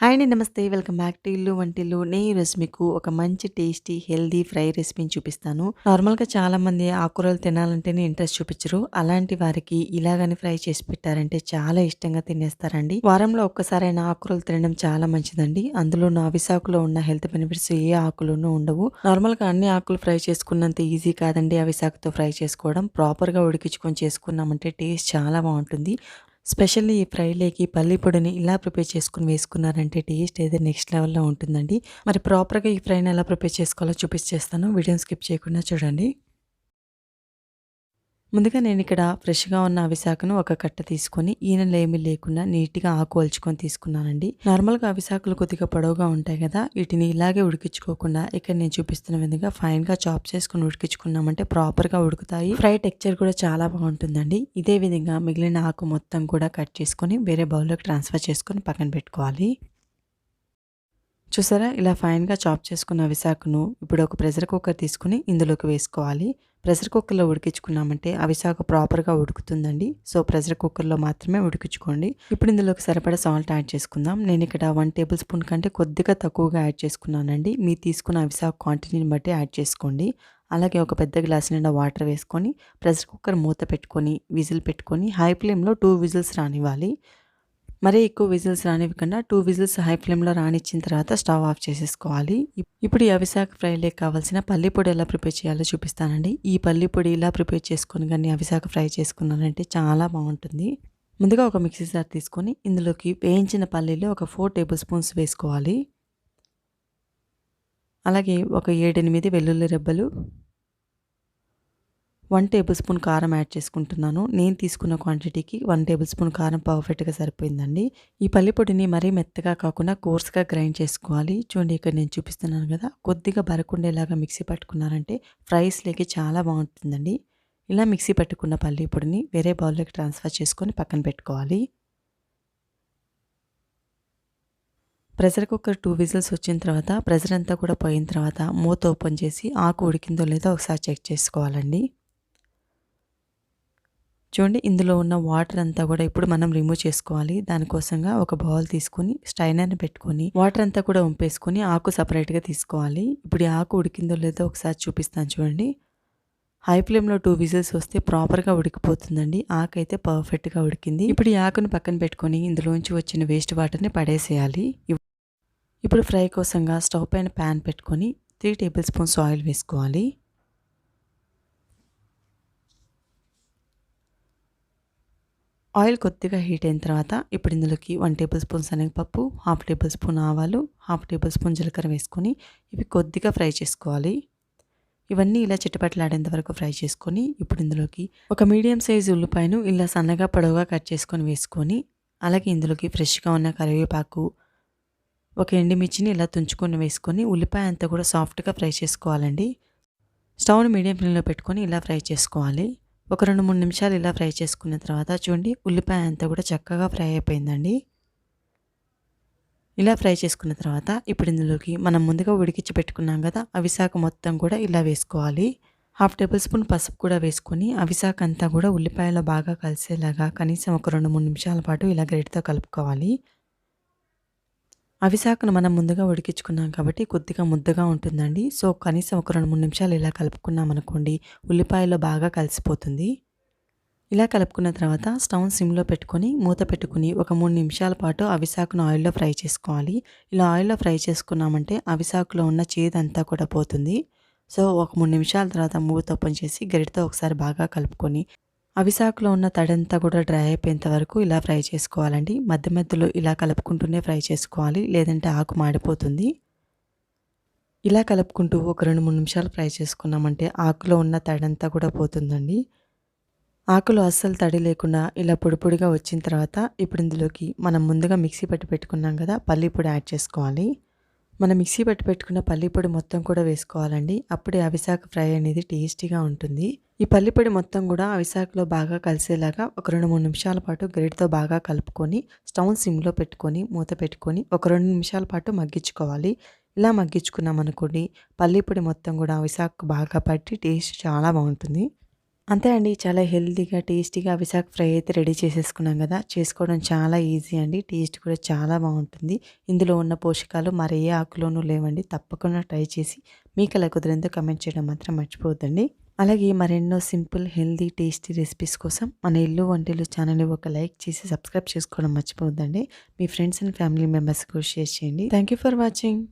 Hi అండి నమస్తే. Welcome back to ఇల్లు వంటిల్లు. నేను ఈరోజు మీకు ఒక మంచి టేస్టీ హెల్దీ ఫ్రై రెసిపీని చూపిస్తాను. నార్మల్గా చాలామంది ఆకుకూరలు తినాలంటేనే ఇంట్రెస్ట్ చూపించరు. అలాంటి వారికి ఇలాగని ఫ్రై చేసి పెట్టారంటే చాలా ఇష్టంగా తినేస్తారండి. వారంలో ఒక్కసారైనా ఆకుకూరలు తినడం చాలా మంచిదండి. అందులో అవిసాకులో ఉన్న హెల్త్ బెనిఫిట్స్ ఏ ఆకులోనూ ఉండవు. నార్మల్గా అన్ని ఆకులు ఫ్రై చేసుకున్నంత ఈజీ కాదండి అవిసాకుతో ఫ్రై చేసుకోవడం. ప్రాపర్గా ఉడికించుకొని చేసుకున్నామంటే టేస్ట్ చాలా బాగుంటుంది. స్పెషల్లీ ఈ ఫ్రైలేకి పల్లి పొడిని ఇలా ప్రిపేర్ చేసుకుని వేసుకున్నారంటే టేస్ట్ అయితే నెక్స్ట్ లెవెల్లో ఉంటుందండి. మరి ప్రాపర్గా ఈ ఫ్రైని ఎలా ప్రిపేర్ చేసుకోవాలో చూపించేస్తాను వీడియోని స్కిప్ చేయకుండా చూడండి. ముందుగా నేను ఇక్కడ ఫ్రెష్గా ఉన్న అవిశాఖను ఒక కట్ట తీసుకొని ఈనెలు ఏమీ లేకుండా నీట్గా ఆకు వల్చుకొని తీసుకున్నానండి. నార్మల్గా అవిశాఖలు కొద్దిగా పొడవుగా ఉంటాయి కదా వీటిని ఇలాగే ఉడికించుకోకుండా ఇక్కడ నేను చూపిస్తున్న విధంగా ఫైన్గా చాప్ చేసుకుని ఉడికించుకున్నామంటే ప్రాపర్గా ఉడుకుతాయి. ఫ్రై టెక్చర్ కూడా చాలా బాగుంటుందండి. ఇదే విధంగా మిగిలిన ఆకు మొత్తం కూడా కట్ చేసుకొని వేరే బౌల్లోకి ట్రాన్స్ఫర్ చేసుకొని పక్కన పెట్టుకోవాలి. చూసారా? ఇలా ఫైన్గా చాప్ చేసుకున్న విశాఖను ఇప్పుడు ఒక ప్రెషర్ కుక్కర్ తీసుకుని ఇందులోకి వేసుకోవాలి. ప్రెషర్ కుక్కర్లో ఉడికించుకున్నామంటే అవిశాఖ ప్రాపర్గా ఉడుకుతుందండి. సో ప్రెషర్ కుక్కర్లో మాత్రమే ఉడికించుకోండి. ఇప్పుడు ఇందులోకి సరిపడా సాల్ట్ యాడ్ చేసుకుందాం. నేను ఇక్కడ వన్ టేబుల్ స్పూన్ కంటే కొద్దిగా తక్కువగా యాడ్ చేసుకున్నానండి. మీరు తీసుకున్న అవిశాఖ క్వాంటిటీని బట్టి యాడ్ చేసుకోండి. అలాగే ఒక పెద్ద గ్లాస్ నిండా వాటర్ వేసుకొని ప్రెషర్ కుక్కర్ మూత పెట్టుకొని విజిల్ పెట్టుకొని హై ఫ్లేమ్లో టూ విజిల్స్ రానివ్వాలి. మరీ ఎక్కువ విజిల్స్ రానివ్వకుండా టూ విజిల్స్ హై ఫ్లేమ్లో రానిచ్చిన తర్వాత స్టవ్ ఆఫ్ చేసేసుకోవాలి. ఇప్పుడు ఈ అవిశాఖ ఫ్రైలే కావాల్సిన పల్లి పొడి ఎలా ప్రిపేర్ చేయాలో చూపిస్తానండి. ఈ పల్లి పొడి ఇలా ప్రిపేర్ చేసుకొని కానీ అవిశాఖ ఫ్రై చేసుకున్నానంటే చాలా బాగుంటుంది. ముందుగా ఒక మిక్సీ జార్ తీసుకొని ఇందులోకి వేయించిన పల్లీలు ఒక ఫోర్ టేబుల్ స్పూన్స్ వేసుకోవాలి. అలాగే ఒక ఏడెనిమిది వెల్లుల్లి రెబ్బలు వన్ టేబుల్ స్పూన్ కారం యాడ్ చేసుకుంటున్నాను. నేను తీసుకున్న క్వాంటిటీకి వన్ టేబుల్ స్పూన్ కారం పర్ఫెక్ట్గా సరిపోయిందండి. ఈ పల్లి పొడిని మరీ మెత్తగా కాకుండా కోర్స్గా గ్రైండ్ చేసుకోవాలి. చూడండి ఇక్కడ నేను చూపిస్తున్నాను కదా కొద్దిగా బరకుండేలాగా మిక్సీ పట్టుకున్నారంటే ఫ్రైస్లోకి చాలా బాగుంటుందండి. ఇలా మిక్సీ పట్టుకున్న పల్లి పొడిని వేరే బౌల్లోకి ట్రాన్స్ఫర్ చేసుకొని పక్కన పెట్టుకోవాలి. ప్రెషర్ కుక్కర్ టూ విజిల్స్ వచ్చిన తర్వాత ప్రెషర్ అంతా కూడా పోయిన తర్వాత మూత ఓపెన్ చేసి ఆకు ఉడికిందో లేదో ఒకసారి చెక్ చేసుకోవాలండి. చూడండి ఇందులో ఉన్న వాటర్ అంతా కూడా ఇప్పుడు మనం రిమూవ్ చేసుకోవాలి. దానికోసంగా ఒక బౌల్ తీసుకొని స్టైనర్ని పెట్టుకొని వాటర్ అంతా కూడా ఉంపేసుకొని ఆకు సపరేట్గా తీసుకోవాలి. ఇప్పుడు ఈ ఆకు ఉడికిందో లేదో ఒకసారి చూపిస్తాను చూడండి. హై ఫ్లేమ్లో టూ విజిల్స్ వస్తే ప్రాపర్గా ఉడికిపోతుందండి. ఆకు అయితే పర్ఫెక్ట్గా ఉడికింది. ఇప్పుడు ఈ ఆకును పక్కన పెట్టుకొని ఇందులోంచి వచ్చిన వేస్ట్ వాటర్ని పడేసేయాలి. ఇప్పుడు ఫ్రై కోసంగా స్టవ్ పైన ప్యాన్ పెట్టుకొని త్రీ టేబుల్ స్పూన్స్ ఆయిల్ వేసుకోవాలి. ఆయిల్ కొద్దిగా హీట్ అయిన తర్వాత ఇప్పుడు ఇందులోకి వన్ టేబుల్ స్పూన్ శనగపప్పు హాఫ్ టేబుల్ స్పూన్ ఆవాలు హాఫ్ టేబుల్ స్పూన్ జీలకర్ర వేసుకొని ఇవి కొద్దిగా ఫ్రై చేసుకోవాలి. ఇవన్నీ ఇలా చిట్టపట్లాడేంత వరకు ఫ్రై చేసుకొని ఇప్పుడు ఇందులోకి ఒక మీడియం సైజు ఉల్లిపాయను ఇలా సన్నగా పొడవుగా కట్ చేసుకొని వేసుకొని అలాగే ఇందులోకి ఫ్రెష్గా ఉన్న కరివేపాకు ఒక ఎండిమిర్చిని ఇలా తుంచుకొని వేసుకొని ఉల్లిపాయ అంతా కూడా సాఫ్ట్గా ఫ్రై చేసుకోవాలండి. స్టవ్ను మీడియం ఫ్లేమ్లో పెట్టుకొని ఇలా ఫ్రై చేసుకోవాలి. ఒక రెండు మూడు నిమిషాలు ఇలా ఫ్రై చేసుకున్న తర్వాత చూడండి ఉల్లిపాయ అంతా కూడా చక్కగా ఫ్రై అయిపోయిందండి. ఇలా ఫ్రై చేసుకున్న తర్వాత ఇప్పుడు ఇందులోకి మనం ముందుగా ఉడికించి పెట్టుకున్నాం కదా అవిశాఖ మొత్తం కూడా ఇలా వేసుకోవాలి. హాఫ్ టేబుల్ స్పూన్ పసుపు కూడా వేసుకొని అవిశాఖ అంతా కూడా ఉల్లిపాయలో బాగా కలిసేలాగా కనీసం ఒక రెండు మూడు నిమిషాల పాటు ఇలా గ్రేట్తో కలుపుకోవాలి. అవిశాఖను మనం ముందుగా ఉడికించుకున్నాం కాబట్టి కొద్దిగా ముద్దగా ఉంటుందండి. సో కనీసం ఒక రెండు మూడు నిమిషాలు ఇలా కలుపుకున్నాం అనుకోండి ఉల్లిపాయలో బాగా కలిసిపోతుంది. ఇలా కలుపుకున్న తర్వాత స్టవ్ సిమ్లో పెట్టుకొని మూత పెట్టుకుని ఒక మూడు నిమిషాల పాటు అవిశాకును ఆయిల్లో ఫ్రై చేసుకోవాలి. ఇలా ఆయిల్లో ఫ్రై చేసుకున్నామంటే అవిశాకులో ఉన్న చేదంతా కూడా పోతుంది. సో ఒక మూడు నిమిషాల తర్వాత మూత ఓపెన్ చేసి గరిటతో ఒకసారి బాగా కలుపుకొని అవిసాకులో ఉన్న తడంతా కూడా డ్రై అయిపోయేంత వరకు ఇలా ఫ్రై చేసుకోవాలండి. మధ్య మధ్యలో ఇలా కలుపుకుంటూనే ఫ్రై చేసుకోవాలి. లేదంటే ఆకు మాడిపోతుంది. ఇలా కలుపుకుంటూ ఒక రెండు మూడు నిమిషాలు ఫ్రై చేసుకున్నామంటే ఆకులో ఉన్న తడంతా కూడా పోతుందండి. ఆకులు అస్సలు తడి లేకుండా ఇలా పొడిపొడిగా వచ్చిన తర్వాత ఇప్పుడు ఇందులోకి మనం ముందుగా మిక్సీ పట్టి పెట్టుకున్నాం కదా పల్లీ పొడి యాడ్ చేసుకోవాలి. మనం మిక్సీ పట్టి పెట్టుకున్న పల్లిపొడి మొత్తం కూడా వేసుకోవాలండి. అప్పుడే అవిశాఖ ఫ్రై అనేది టేస్టీగా ఉంటుంది. ఈ పల్లిపొడి మొత్తం కూడా అవిశాఖలో బాగా కలిసేలాగా ఒక రెండు మూడు నిమిషాల పాటు గ్రేడ్తో బాగా కలుపుకొని స్టవ్ సిమ్లో పెట్టుకొని మూత పెట్టుకొని ఒక రెండు నిమిషాల పాటు మగ్గించుకోవాలి. ఇలా మగ్గించుకున్నాం అనుకోండి పల్లిపొడి మొత్తం కూడా అవిశాఖకు బాగా పట్టి టేస్ట్ చాలా బాగుంటుంది. అంతే అండి. చాలా హెల్తీగా టేస్టీగా విశాఖ ఫ్రై అయితే రెడీ చేసేసుకున్నాం కదా. చేసుకోవడం చాలా ఈజీ అండి. టేస్ట్ కూడా చాలా బాగుంటుంది. ఇందులో ఉన్న పోషకాలు మరే ఏ ఆకులోనూ లేవండి. తప్పకుండా ట్రై చేసి మీకు అలా కుదిరిందో కమెంట్ చేయడం మాత్రం మర్చిపోద్దండి అలాగే మరెన్నో సింపుల్ హెల్తీ టేస్టీ రెసిపీస్ కోసం మన ఇల్లు వంటలు ఛానల్ని ఒక లైక్ చేసి సబ్స్క్రైబ్ చేసుకోవడం మర్చిపోద్దండి మీ ఫ్రెండ్స్ అండ్ ఫ్యామిలీ మెంబర్స్కి షేర్ చేయండి. Thank you for watching.